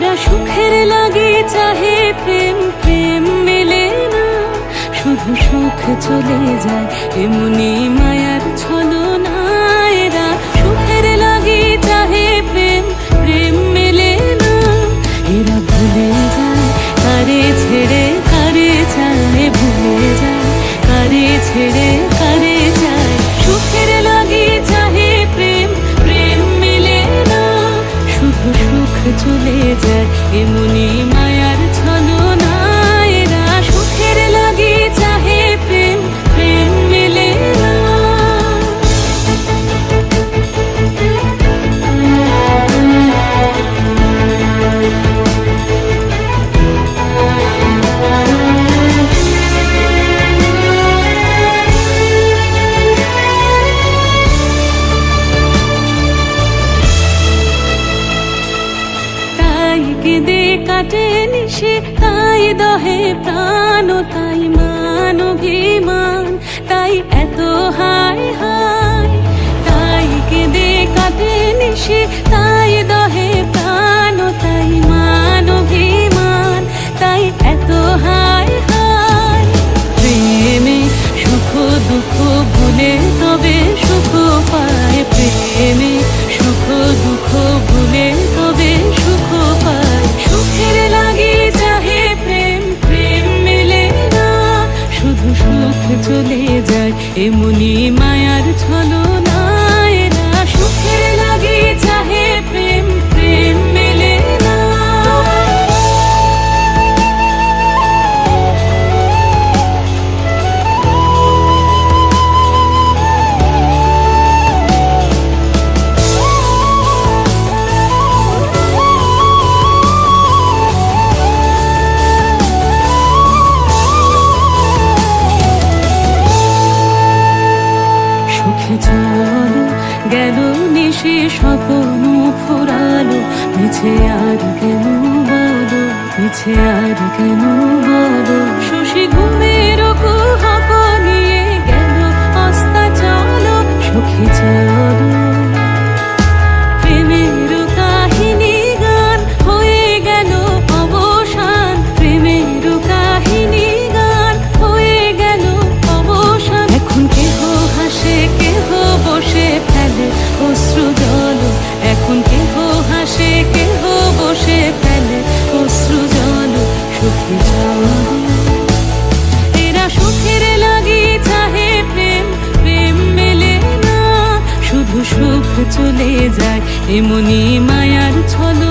সুখের লাগে চাহে প্রেম প্রেম মেলে না শুধু সুখ চলে যায় এমনি মায়ার ছলো না এরা সুখের লাগে চাহে প্রেম প্রেম মেলে না এরা ভুলে যায় কারে ছেড়ে কারে চায় ভুলে যায় কারে ছেড়ে কাটে নিশে তাই দহে প্রাণ তাই মান তাই সুখ চলে যায়। এমনি মায়ার ছলো নিশে স্বপ্ন ফুরালো মিছে আর কেন বলো মিছে আর কেন অশ্রু জল, এখন কেহ হাসে, কেহ বসে ফেলে। অশ্রু জল, সুখী এরা সুখের লাগি চাহে প্রেম প্রেম মেলে না। শুধু সুখ চলে যায়, এমনি মায়ার ছলো।